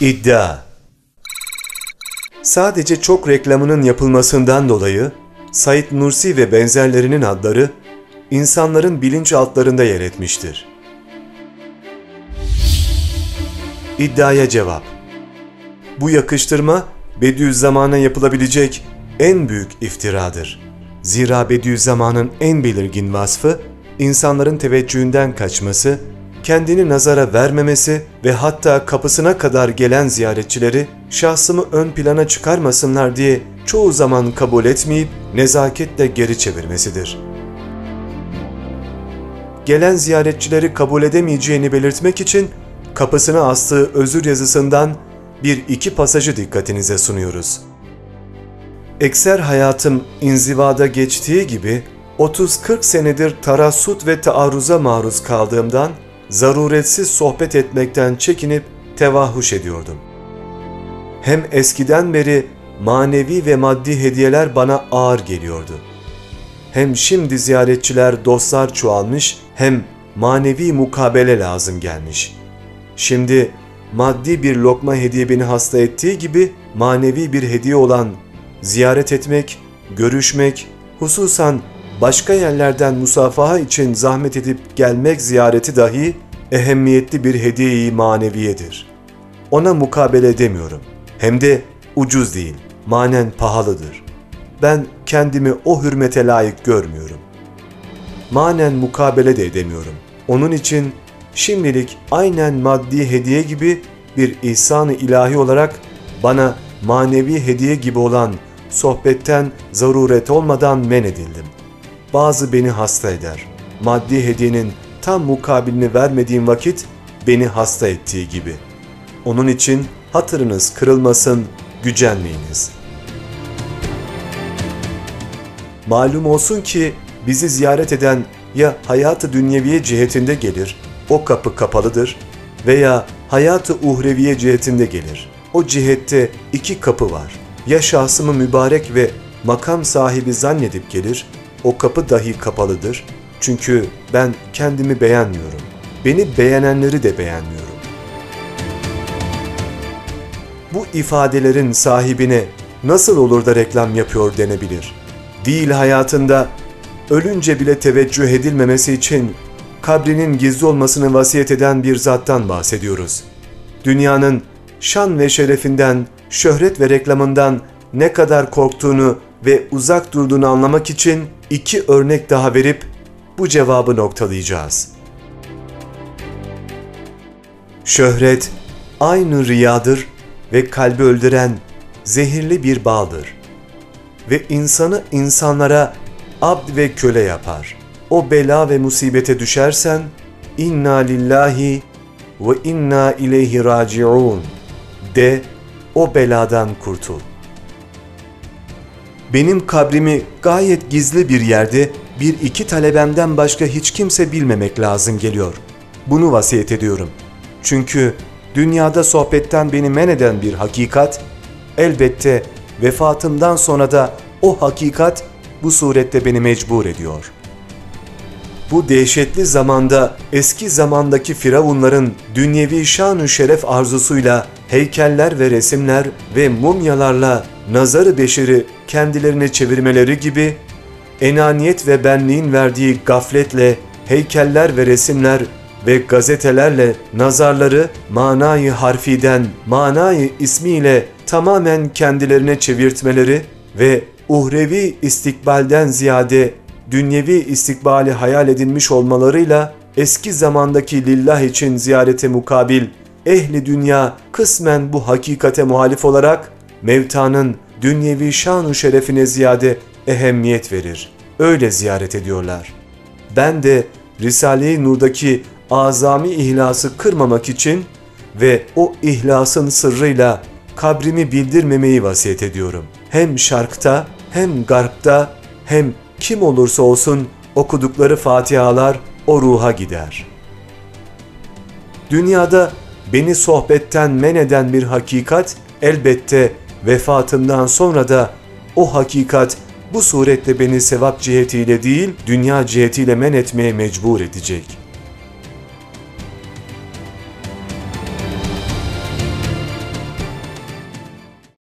İddia Sadece çok reklamının yapılmasından dolayı Said Nursi ve benzerlerinin adları insanların bilinçaltlarında yer etmiştir. İddiaya cevap Bu yakıştırma Bediüzzaman'a yapılabilecek en büyük iftiradır. Zira Bediüzzaman'ın en belirgin vasfı insanların teveccühünden kaçması, kendini nazara vermemesi ve hatta kapısına kadar gelen ziyaretçileri şahsımı ön plana çıkarmasınlar diye çoğu zaman kabul etmeyip nezaketle geri çevirmesidir. Gelen ziyaretçileri kabul edemeyeceğini belirtmek için kapısına astığı özür yazısından bir iki pasajı dikkatinize sunuyoruz. Ekser hayatım inzivada geçtiği gibi 30-40 senedir tarassut ve taarruza maruz kaldığımdan zaruretsiz sohbet etmekten çekinip tevahhuş ediyordum. Hem eskiden beri manevi ve maddi hediyeler bana ağır geliyordu. Hem şimdi ziyaretçiler, dostlar çoğalmış, hem manevi mukabele lazım gelmiş. Şimdi maddi bir lokma hediye beni hasta ettiği gibi manevi bir hediye olan ziyaret etmek, görüşmek, hususan başka yerlerden musafaha için zahmet edip gelmek ziyareti dahi ehemmiyetli bir hediye-i maneviyedir. Ona mukabele edemiyorum. Hem de ucuz değil, manen pahalıdır. Ben kendimi o hürmete layık görmüyorum. Manen mukabele de edemiyorum. Onun için şimdilik aynen maddi hediye gibi bir ihsan-ı ilahi olarak bana manevi hediye gibi olan sohbetten zaruret olmadan men edildim. Bazı beni hasta eder. Maddi hediyenin tam mukabilini vermediğim vakit beni hasta ettiği gibi. Onun için hatırınız kırılmasın, gücenmeyiniz. Malum olsun ki bizi ziyaret eden ya hayatı dünyeviye cihetinde gelir, o kapı kapalıdır veya hayatı uhreviye cihetinde gelir. O cihette iki kapı var. Ya şahsımı mübarek ve makam sahibi zannedip gelir, o kapı dahi kapalıdır. Çünkü ben kendimi beğenmiyorum. Beni beğenenleri de beğenmiyorum. Bu ifadelerin sahibine nasıl olur da reklam yapıyor denebilir. Değil hayatında ölünce bile teveccüh edilmemesi için kabrinin gizli olmasını vasiyet eden bir zattan bahsediyoruz. Dünyanın şan ve şerefinden, şöhret ve reklamından ne kadar korktuğunu ve uzak durduğunu anlamak için iki örnek daha verip bu cevabı noktalayacağız. Şöhret aynı riyadır ve kalbi öldüren zehirli bir baldır. Ve insanı insanlara abd ve köle yapar. O bela ve musibete düşersen inna lillahi ve inna ileyhi raciun de o beladan kurtul. Benim kabrimi gayet gizli bir yerde bir iki talebemden başka hiç kimse bilmemek lazım geliyor. Bunu vasiyet ediyorum. Çünkü dünyada sohbetten beni men eden bir hakikat, elbette vefatımdan sonra da o hakikat bu surette beni mecbur ediyor. Bu dehşetli zamanda eski zamandaki firavunların dünyevi şan şeref arzusuyla heykeller ve resimler ve mumyalarla nazarı beşeri kendilerine çevirmeleri gibi enaniyet ve benliğin verdiği gafletle heykeller ve resimler ve gazetelerle nazarları manayı harfiden manayı ismiyle tamamen kendilerine çevirtmeleri ve uhrevi istikbalden ziyade dünyevi istikbali hayal edilmiş olmalarıyla eski zamandaki lillah için ziyarete mukabil ehli dünya kısmen bu hakikate muhalif olarak mevtanın dünyevi şanu şerefine ziyade ehemmiyet verir. Öyle ziyaret ediyorlar. Ben de Risale-i Nur'daki azami ihlası kırmamak için ve o ihlasın sırrıyla kabrimi bildirmemeyi vasiyet ediyorum. Hem şarkta hem garpta hem kim olursa olsun okudukları fatihalar o ruha gider. Dünyada beni sohbetten men eden bir hakikat elbette vefatımdan sonra da o hakikat bu surette beni sevap cihetiyle değil dünya cihetiyle men etmeye mecbur edecek.